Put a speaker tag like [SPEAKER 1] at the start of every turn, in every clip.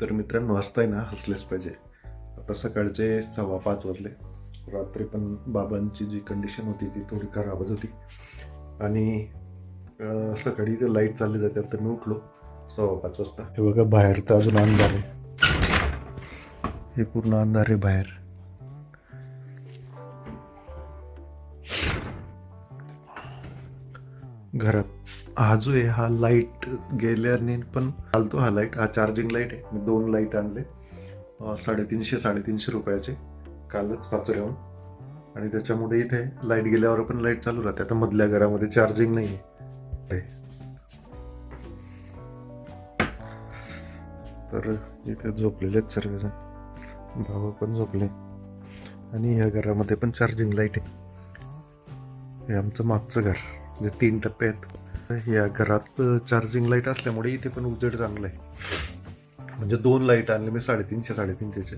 [SPEAKER 1] तर मित्रांनो हसताय ना हसलेच पाहिजे. आता सकाळचे सव्वा पाच वाजले. रात्री पण बाबांची जी कंडिशन होती ती थोडी खराबच होती. आणि सकाळी ते लाइट चालली जाते तर मी उठलो सव्वा पाच वाजता. हे बघा बाहेर तर अजून अंधार आहे. हे पूर्ण अंधार आहे बाहेर. घरात. हा जो आहे हा लाइट गेल्याने पण चालतो. हा लाइट हा चार्जिंग लाइट आहे. मी दोन लाइट आणले. साडेतीनशे साडेतीनशे रुपयाचे. कालच पाचऱ्याहून आणि त्याच्यामुळे इथे लाइट गेल्यावर पण लाइट चालू राहते. आता मधल्या घरामध्ये चार्जिंग नाही आहे. तर इथे झोपलेले आहेत सर्वजण. भाऊ पण झोपले. आणि ह्या घरामध्ये पण चार्जिंग लाइट आहे. हे आमचं मागचं घर. म्हणजे तीन टप्पे आहेत. या घरात चार्जिंग लाइट असल्यामुळे इथे पण उजेड चांगला आहे. म्हणजे दोन लाइट आणले मी साडेतीनशे साडेतीनशेचे.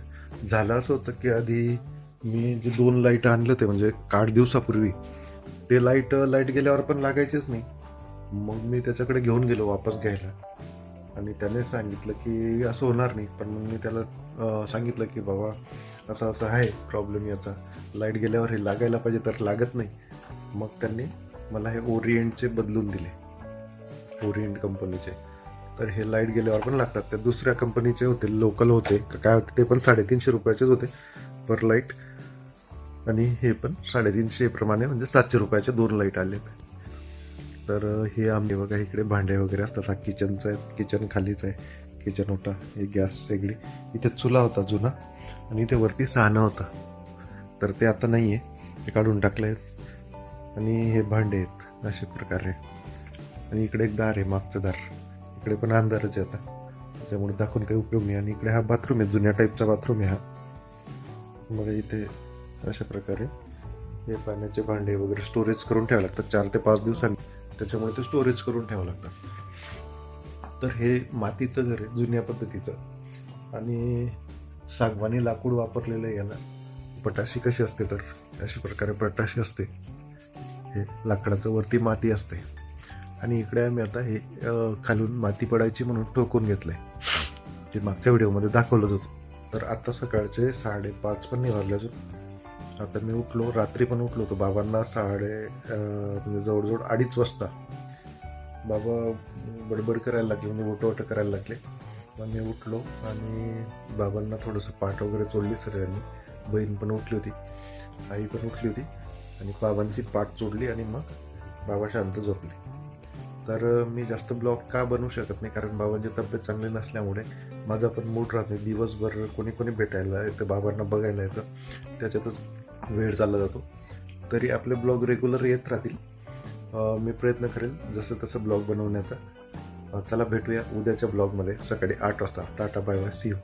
[SPEAKER 1] झालं असं होतं की आधी मी जे दोन लाइट आणलं होते म्हणजे आठ दिवसापूर्वी ते लाइट लाइट गेल्यावर पण लागायचेच नाही. मग मी त्याच्याकडे घेऊन गेलो वापस घ्यायला. आणि त्याने सांगितलं की असं होणार नाही पण मग मी त्याला सांगितलं की बाबा असं असं आहे प्रॉब्लेम याचा. लाइट गेल्यावर हे लागायला पाहिजे तर लागत नाही. मग त्यांनी मला हे ओरिएंटचे बदलून दिले. ओरिएंट कंपनीचे. तर हे लाइट गेल्यावर पण लागतात. त्या दुसऱ्या कंपनीचे होते लोकल होते. काय होते ते पण साडेतीनशे रुपयाचेच होते पर लाइट. आणि हे पण साडेतीनशेप्रमाणे म्हणजे सातशे रुपयाचे दोन लाइट आले. तर हे आमचे बघा इकडे भांडे वगैरे असतात. हा किचनचं आहे किचन खालीच आहे. किचन होता हे गॅस वेगळी. इथे चुला होता जुना आणि इथे वरती सहाणं होतं. तर ते आता नाही आहे ते काढून टाकलं आहे आणि हे भांडे आहेत अशा प्रकारे. आणि इकडे एक दार आहे मागचं दार. इकडे पण अंधारच आहे आता. त्याच्यामुळे दाखवून काही उपयोग नाही. आणि इकडे हा बाथरूम आहे जुन्या टाईपचा बाथरूम आहे हा. मग इथे अशा प्रकारे हे पाण्याचे भांडे वगैरे स्टोरेज करून ठेवावं लागतात. चार ते पाच दिवसांनी. त्याच्यामुळे ते स्टोरेज करून ठेवावं लागतात. तर हे मातीचं घर आहे जुन्या पद्धतीचं. आणि सागवानी लाकूड वापरलेलं आहे याला. पटाशी कशी असते तर? अशा प्रकारे पटाशी असते. हे लाकडाचं वरती माती असते आणि इकडे आम्ही आता हे खालून माती पडायची म्हणून ठोकून घेतलंय. जे मागच्या व्हिडिओमध्ये दाखवलंच होतं. तर आत्ता सकाळचे साडेपाच पण निघाले वाजले अजून. आता मी उठलो रात्री पण उठलो होतो. बाबांना साडे म्हणजे जवळजवळ अडीच वाजता. बाबा बडबड करायला लागले म्हणजे ओटं ओटं करायला लागले. मग मी उठलो आणि बाबांना थोडंसं पाठ वगैरे चोडली सगळ्यांनी. बहीण पण उठली होती. आई पण उठली होती. आणि बाबांची पाठ चोडली आणि मग बाबा शांत झोपले. तर मी जास्त ब्लॉग का बनवू शकत नाही? कारण बाबांची तब्येत चांगली नसल्यामुळे माझा पण मूड राहत नाही. दिवसभर कोणी कोणी भेटायला येतं बाबांना बघायला येतं. त्याच्यातच वेळ चालला जातो. तरी आपले ब्लॉग रेग्युलर येत राहतील. मी प्रयत्न करेल जसं तसं ब्लॉग बनवण्याचा. चला भेटूया उद्याच्या ब्लॉगमध्ये. सकाळी आठ वाजता. Ta-ta bye bye. See you